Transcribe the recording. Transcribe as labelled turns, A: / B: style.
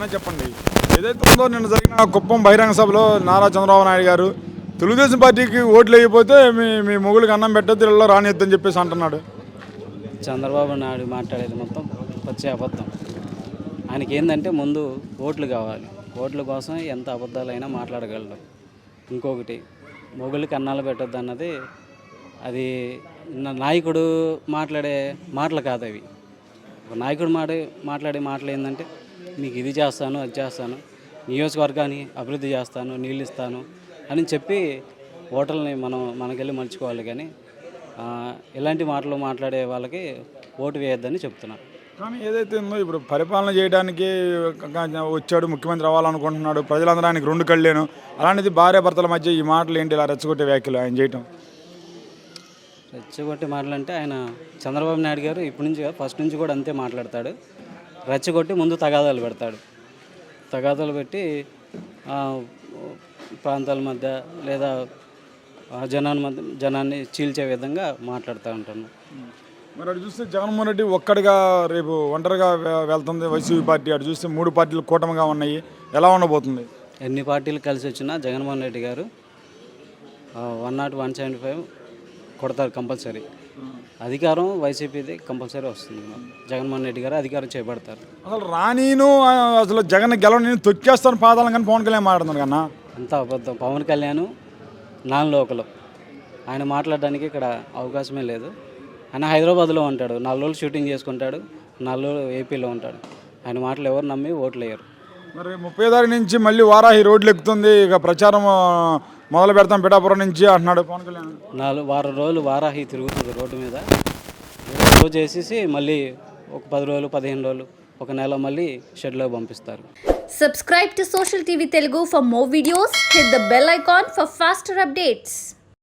A: అన్న చెప్పండి. ఏదైతే ఉందో నిన్న జరిగిన కుప్పం బహిరంగ సభలో నారా చంద్రబాబు నాయుడు గారు తెలుగుదేశం పార్టీకి ఓట్లు వేయకపోతే మీ మీ మొగులకు అన్నం పెట్టద్దు ఇళ్ళలో రానిద్దని చెప్పేసి అంటున్నాడు.
B: చంద్రబాబు నాయుడు మాట్లాడేది మొత్తం వచ్చే అబద్ధం. ఆయనకి ఏంటంటే ముందు ఓట్లు కావాలి. ఓట్ల కోసం ఎంత అబద్ధాలైనా మాట్లాడగలడు. ఇంకొకటి మొగుళ్ళకి అన్నాలు పెట్టద్దు అన్నది అది నాయకుడు మాట్లాడే మాటలు కాదు అవి. ఒక నాయకుడు మాడే మాట్లాడే మాటలు ఏంటంటే మీకు ఇది చేస్తాను అది చేస్తాను నియోజకవర్గాన్ని అభివృద్ధి చేస్తాను నీళ్ళు ఇస్తాను అని చెప్పి ఓటర్ని మనం మనకెళ్ళి మలుచుకోవాలి కానీ ఇలాంటి మాటలు మాట్లాడే వాళ్ళకి ఓటు వేయొద్దని చెప్తున్నాను
A: కానీ ఏదైతే ఉందో ఇప్పుడు పరిపాలన చేయడానికి వచ్చాడు ముఖ్యమంత్రి అవ్వాలనుకుంటున్నాడు ప్రజలందరూ ఆయనకి రెండు కళ్ళేను. అలాంటిది భార్య భర్తల మధ్య ఈ మాటలు ఏంటి? ఇలా రెచ్చగొట్టే వ్యాఖ్యలు ఆయన చేయటం.
B: రెచ్చగొట్టే మాటలు అంటే ఆయన చంద్రబాబు నాయుడు గారు ఇప్పటి నుంచి ఫస్ట్ నుంచి కూడా అంతే మాట్లాడతాడు. రెచ్చగొట్టి ముందు తగాదాలు పెడతాడు. తగాదాలు పెట్టి ప్రాంతాల మధ్య లేదా జనాన్ని మధ్య జనాన్ని చీల్చే విధంగా మాట్లాడుతూ ఉంటాను.
A: మరి అటు చూస్తే జగన్మోహన్ రెడ్డి ఒక్కడిగా రేపు ఒంటరిగా వెళ్తుంది. వైసీపీ పార్టీ అటు చూస్తే మూడు పార్టీలు కూటమిగా ఉన్నాయి. ఎలా ఉండబోతుంది?
B: ఎన్ని పార్టీలు కలిసి వచ్చినా Jaganmohan Reddy garu one not one seventy five కొడతారు కంపల్సరీ. అధికారం వైసీపీది కంపల్సరీ వస్తుంది. జగన్మోహన్ రెడ్డి గారు అధికారం చేపడతారు.
A: అసలు రానీను అసలు జగన్ గెలవ నేను తొక్కేస్తాను పాదాలను కానీ పవన్ కళ్యాణ్ మాట్లాడుతున్నాడు కన్నా.
B: అంతా అబద్ధం. Pawan Kalyan non local. ఆయన మాట్లాడడానికి ఇక్కడ అవకాశమే లేదు. ఆయన హైదరాబాద్లో ఉంటాడు. నాలుగు రోజులు షూటింగ్ చేసుకుంటాడు. నాలుగు రోజులు ఏపీలో ఉంటాడు. ఆయన మాటలు ఎవరు నమ్మి ఓట్లు వేయరు
A: మరి ముప్పై తారీఖు నుంచి మళ్ళీ వారాహి రోడ్లు ఎక్కుతుంది. ఇక ప్రచారం మొదలు పెడతాం పిఠాపురం నుంచి అంటున్నాడు పవన్ కళ్యాణ్
B: నాలుగు వారం రోజులు వారాహి తిరుగుతుంది రోడ్డు మీద రోజు వేసేసి మళ్ళీ ఒక పది రోజులు పదిహేను రోజులు ఒక నెల మళ్ళీ షెడ్లో పంపిస్తారు
C: Subscribe to Social TV Telugu for more videos. Hit the bell icon for faster updates.